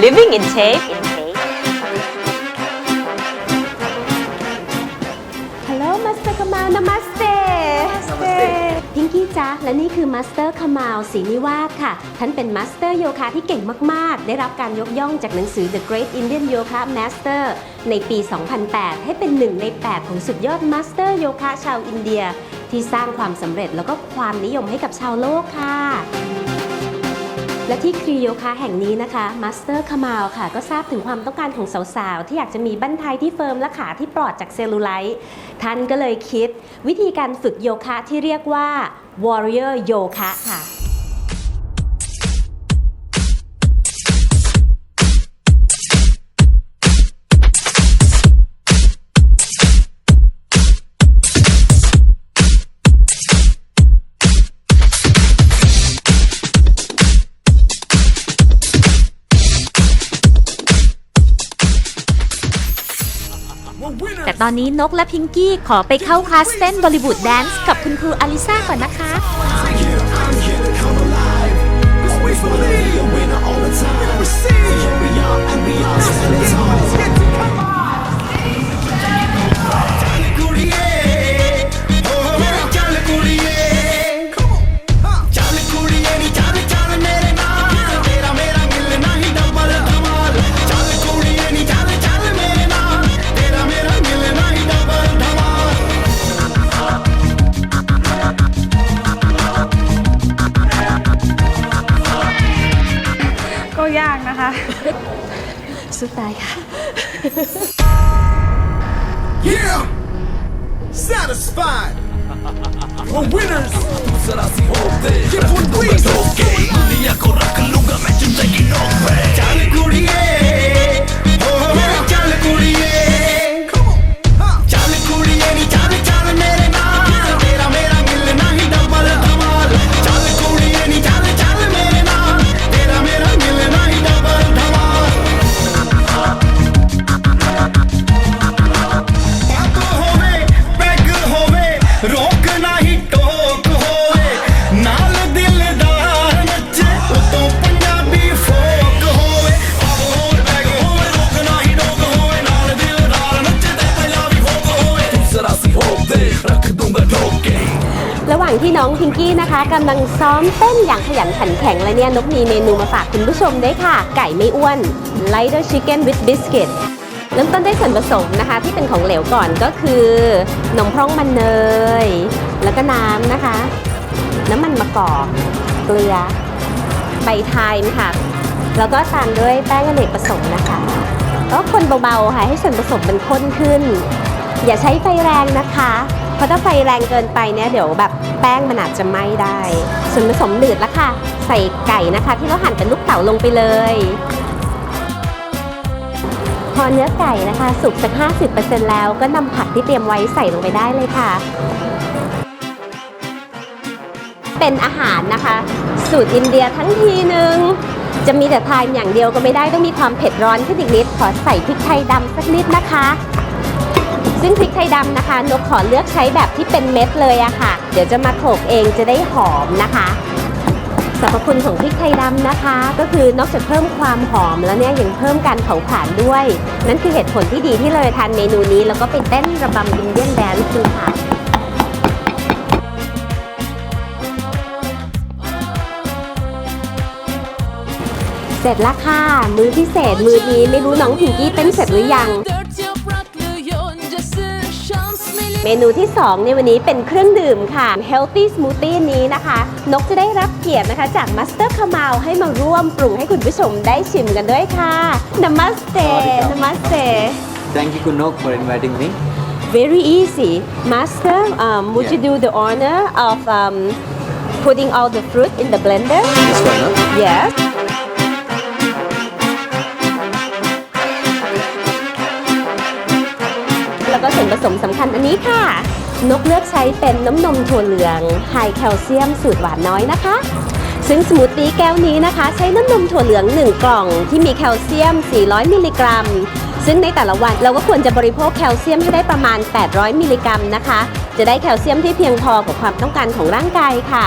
living in shape in shape ฮัลโหลมาสเตอร์คามาวนามัสเตพิงกี้จ๊ะและนี่คือมาสเตอร์คามาวศรีนิวาสค่ะ ท่านเป็นมาสเตอร์โยคะที่เก่งมาก ๆ ได้รับการยกย่องจากหนังสือ The Great Indian Yoga Master ในปี 2008 ให้เป็นหนึ่งใน 8 ของสุดยอดมาสเตอร์โยคะชาวอินเดีย ที่สร้างความสำเร็จแล้วก็ความนิยมให้กับชาวโลกค่ะ และที่ครีโยคะแห่งนี้นะคะมาสเตอร์คามาลค่ะ ก็ทราบถึงความต้องการของสาวๆ ที่อยากจะมีบั้นท้ายที่เฟิร์มและขาที่ปลอดจากเซลลูไลท์ท่านก็เลยคิด วิธีการฝึกโยคะที่เรียกว่า warrior โยคะค่ะ แต่ตอนนี้นกและพิงกี้ขอไปเข้าคลาสเต้นบอลิวูดแดนซ์กับคุณครูอลิซาก่อนนะคะ Always นะคะสุดตายค่ะ Yeah! Satisfied! We're winners! Get one please! ਚੱਲ ระหว่างที่น้องพิงกี้นะคะกำลังซ้อมเต้นอย่างขยันขันแข็งและเนี่ยนกมีเมนูมาฝากคุณผู้ชมด้วยค่ะ ไก่ไม่อ้วน Lighter Chicken with Biscuit เริ่มต้นด้วยส่วนผสมนะคะ ที่เป็นของเหลวก่อนก็คือนมพร่องมันเนย แล้วก็น้ำนะคะ น้ำมันมะกอกเกลือใบไทม์ค่ะ แล้วก็ตามด้วยแป้งอเนกประสงค์นะคะ ก็คนเบาๆค่ะให้ส่วนผสมมันข้นขึ้น อย่าใช้ไฟแรงนะคะ ราะถ้าไฟแรงเกินไปเนี่ยเดี๋ยวแบบแป้งมันอาจจะไหม้ได้ ส่วนผสมเดือดแล้วค่ะ ใส่ไก่นะคะ ที่เราหั่นเป็นลูกเต๋าลงไปเลย พอเนื้อไก่นะคะ สุกสัก 50%แล้วก็นำผักที่เตรียมไว้ใส่ลงไปได้เลยค่ะ เป็นอาหารนะคะ สูตรอินเดียทั้งทีหนึ่งจะมีแต่ทานอย่างเดียวก็ไม่ได้ต้องมีความเผ็ดร้อนขึ้นอีกนิด ขอใส่พริกไทยดำสักนิดนะคะ ซึ่งพริกไทยดำนะคะนกขอเลือกใช้แบบที่เป็นเม็ดเลยอะค่ะ เดี๋ยวจะมาโขลกเองจะได้หอมนะคะสรรพคุณของพริกไทยดำนะคะ ก็คือนอกจากเพิ่มความหอมแล้วเนี่ยยังเพิ่มการเผาผลาญด้วย นั่นคือเหตุผลที่ดีที่เลยทานเมนูนี้แล้วก็ไปเต้นระบำอินเดียนแดนซ์ค่ะเสร็จแล้วค่ะ มือพิเศษมือนี้ไม่รู้น้องพิงกี้เต้นเสร็จหรือยัง เมนูที่2ในวันนี้เป็นเครื่องดื่มค่ะ Healthy Smoothie นี้นะคะ นกจะได้รับเกียรตินะคะจาก Master k a m a l ให้มาร่วมปรุงให้คุณผู้ชมได้ชิมกันด้วยค่ะ Namaste Namaste Thank you, Kunok, for inviting me. Very easy Master um, would you do the honor of um, putting all the fruit in the blender This one, huh? Yes ผสมสำคัญอันนี้ค่ะ นกเลือกใช้เป็นน้ำนมถั่วเหลืองไฮแคลเซียมสูตรหวานน้อยนะคะ ซึ่งสมูทตี้แก้วนี้นะคะ ใช้น้ำนมถั่วเหลือง 1 กล่อง ที่มีแคลเซียม 400 มิลลิกรัม ซึ่งในแต่ละวันเราก็ควรจะบริโภคแคลเซียมให้ได้ประมาณ 800 มิลลิกรัมนะคะ จะได้แคลเซียมที่เพียงพอกับความต้องการของร่างกายค่ะ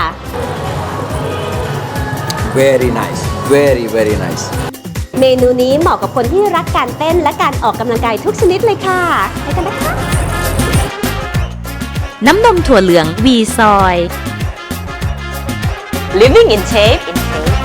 very nice very very nice เมนูนี้เหมาะกับคนที่รักการเต้นและการออกกำลังกายทุกชนิดเลยค่ะไปกันนะคะ น้ำนมถั่วเหลืองวีซอย Living in shape in shape